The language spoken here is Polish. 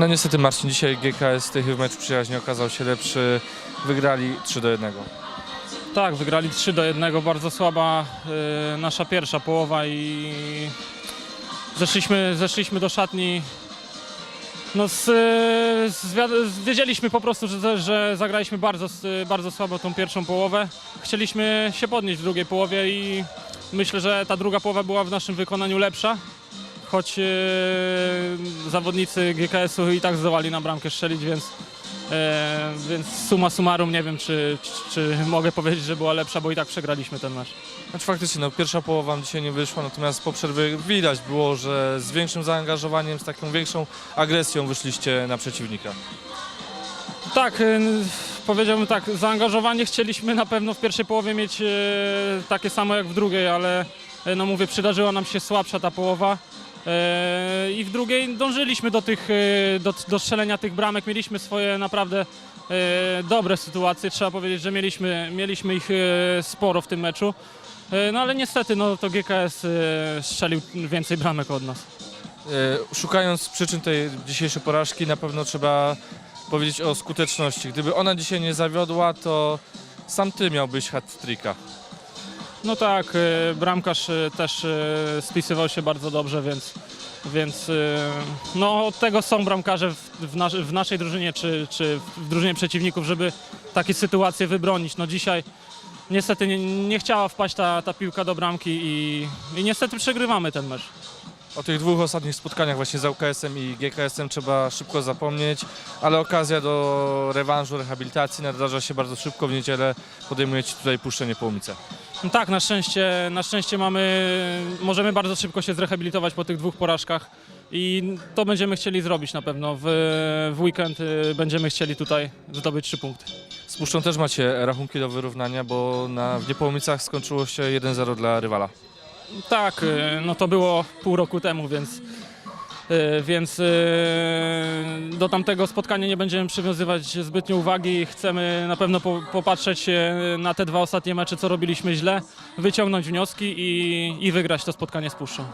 No niestety Marcin, dzisiaj GKS w tych meczu przyjaźni okazał się lepszy. Wygrali 3 do 1. Tak, wygrali 3 do 1, bardzo słaba y, nasza pierwsza połowa i zeszliśmy, zeszliśmy do szatni. No z, z, wiedzieliśmy po prostu, że, że zagraliśmy bardzo, bardzo słabo tą pierwszą połowę. Chcieliśmy się podnieść w drugiej połowie i myślę, że ta druga połowa była w naszym wykonaniu lepsza. Choć y, zawodnicy GKS-u i tak zdołali na bramkę strzelić, więc E, więc summa summarum nie wiem, czy, czy, czy mogę powiedzieć, że była lepsza, bo i tak przegraliśmy ten mecz. Znaczy faktycznie, no pierwsza połowa wam dzisiaj nie wyszła, natomiast po przerwie widać było, że z większym zaangażowaniem, z taką większą agresją wyszliście na przeciwnika. Tak, e, powiedziałbym tak, zaangażowanie chcieliśmy na pewno w pierwszej połowie mieć e, takie samo jak w drugiej, ale e, no mówię, przydarzyła nam się słabsza ta połowa. E, I w drugiej dążyliśmy do, tych, e, do, do strzelenia tych bramek, mieliśmy swoje naprawdę e, dobre sytuacje, trzeba powiedzieć, że mieliśmy, mieliśmy ich sporo w tym meczu. No ale niestety no, to GKS strzelił więcej bramek od nas. Szukając przyczyn tej dzisiejszej porażki, na pewno trzeba powiedzieć o skuteczności. Gdyby ona dzisiaj nie zawiodła, to sam ty miałbyś hat-tricka. No tak, e, bramkarz e, też e, spisywał się bardzo dobrze, więc, więc no od tego są bramkarze w, w, nas, w naszej drużynie czy, czy w drużynie przeciwników, żeby takie sytuacje wybronić. No dzisiaj niestety nie, nie chciała wpaść ta, ta piłka do bramki i, i niestety przegrywamy ten mecz. O tych dwóch ostatnich spotkaniach właśnie z UKS-em i GKS-em trzeba szybko zapomnieć, ale okazja do rewanżu, rehabilitacji nadarza się bardzo szybko. W niedzielę podejmujecie tutaj puszczenie Połomice. No tak, na szczęście, na szczęście mamy, możemy bardzo szybko się zrehabilitować po tych dwóch porażkach i to będziemy chcieli zrobić na pewno. W, w weekend y, będziemy chcieli tutaj zdobyć trzy punkty. Z Puszczą też macie rachunki do wyrównania, bo na, w Niepołomicach skończyło się 1-0 dla rywala. Tak, y, no to było pół roku temu, więc, y, więc y, do tamtego spotkania nie będziemy przywiązywać zbytnio uwagi. Chcemy na pewno po, popatrzeć na te dwa ostatnie mecze, co robiliśmy źle, wyciągnąć wnioski i, i wygrać to spotkanie z Puszczą.